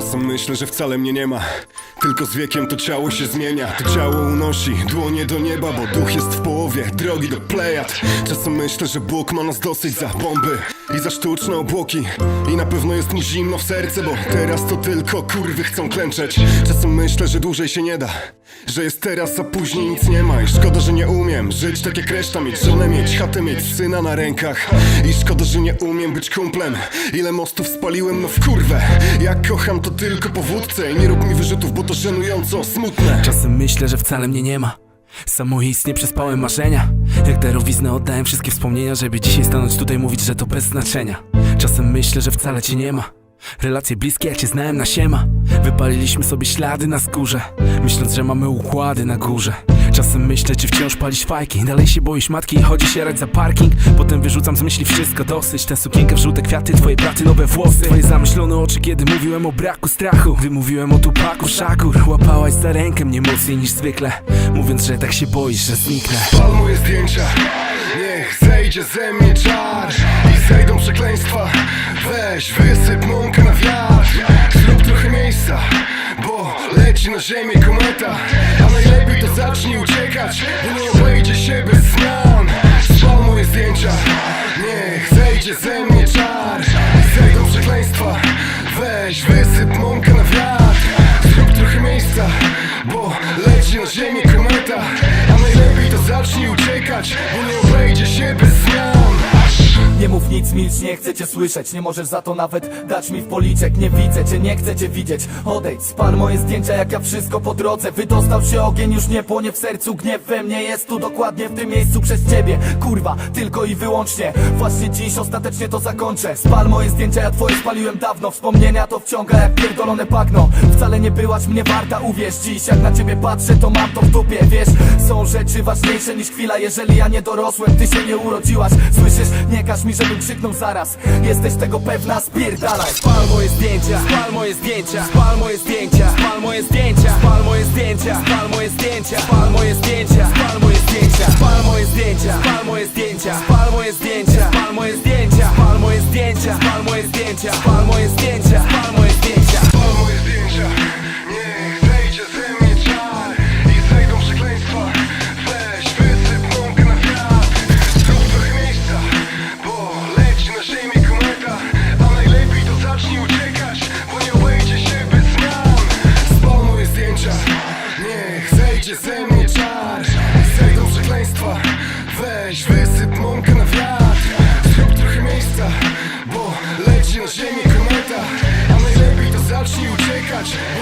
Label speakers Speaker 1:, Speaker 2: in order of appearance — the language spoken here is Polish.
Speaker 1: Czasem myślę, że wcale mnie nie ma. Tylko z wiekiem to ciało się zmienia. To ciało unosi dłonie do nieba Bo duch jest w połowie drogi do plejad. Czasem myślę, że Bóg ma nas dosyć za bomby I za sztuczne obłoki. I na pewno jest mi zimno w serce Bo teraz to tylko kurwy chcą klęczeć. Czasem myślę, że dłużej się nie da. Że jest teraz, a później nic nie ma. I szkoda, że nie umiem żyć tak jak reszta Mieć. Żonę, mieć chatę, mieć syna na rękach. I szkoda, że nie umiem być kumplem. Ile mostów spaliłem, no w kurwę. Jak kocham to tylko po wódce. I nie rób mi wyrzutów, bo to żenująco smutne.
Speaker 2: Czasem myślę, że wcale mnie nie ma Samoistnie przespałem marzenia. Jak darowiznę oddałem wszystkie wspomnienia Żeby dzisiaj stanąć tutaj mówić, że to bez znaczenia. Czasem myślę, że wcale cię nie ma. Relacje bliskie, ja cię znałem na siema Wypaliliśmy sobie ślady na skórze Myśląc, że mamy układy na górze Czasem myślę, czy wciąż palisz fajki. Dalej się boisz matki i chodzi się rać za parking. Potem wyrzucam z myśli wszystko dosyć. Tę sukienkę w żółte kwiaty, twoje platynowe włosy. Twoje zamyślone oczy, kiedy mówiłem o braku strachu. Gdy mówiłem o tupaku, szakur Łapałaś za rękę mnie mocniej niż zwykle. Mówiąc, że tak się boisz, że zniknę.
Speaker 1: Pal moje zdjęcia. Niech zejdzie ze mnie czar. I zejdą przekleństwa. Weź, wysyp mąkę na wiatr. Zrób trochę miejsca leci na ziemię kometa A najlepiej to zacznij uciekać Bo nie obejdzie się bez zmian. Spal moje zdjęcia Niech zejdzie ze mnie czar. Zejdą przekleństwa Weź, wysyp mąkę na wiatr. Zrób trochę miejsca Bo leci na ziemię kometa A najlepiej to zacznij uciekać Bo nie obejdzie się bez zmian
Speaker 3: Nie mów nic, milcz, nie chcę cię słyszeć. Nie możesz za to nawet dać mi w policzek. Nie widzę cię, nie chcę cię widzieć. Odejdź, spal moje zdjęcia jak ja wszystko po drodze. Wydostał się ogień, już nie płonie w sercu. Gniew we mnie jest tu dokładnie w tym miejscu przez ciebie. Kurwa, tylko i wyłącznie. Właśnie dziś ostatecznie to zakończę. Spal moje zdjęcia, ja twoje spaliłem dawno. Wspomnienia to wciąga jak pierdolone bagno Wcale nie byłaś mnie warta, uwierz Dziś. Jak na ciebie patrzę, to mam to w dupie. Wiesz, są rzeczy ważniejsze niż chwila Jeżeli ja nie dorosłem, ty się nie urodziłaś Słyszysz, nie każ mi, żebym krzyknął zaraz Jesteś tego pewna, spierdalaj
Speaker 2: Spal moje zdjęcia, spal moje zdjęcia, spal moje zdjęcia, spal moje zdjęcia, spal moje zdjęcia, spal moje zdjęcia, spal moje zdjęcia, spal moje zdjęcia, spal moje zdjęcia, spal moje zdjęcia, spal moje zdjęcia, spal moje zdjęcia, spal moje zdjęcia, spal moje zdjęcia, spal moje zdjęcia, spal moje zdjęcia.
Speaker 1: much.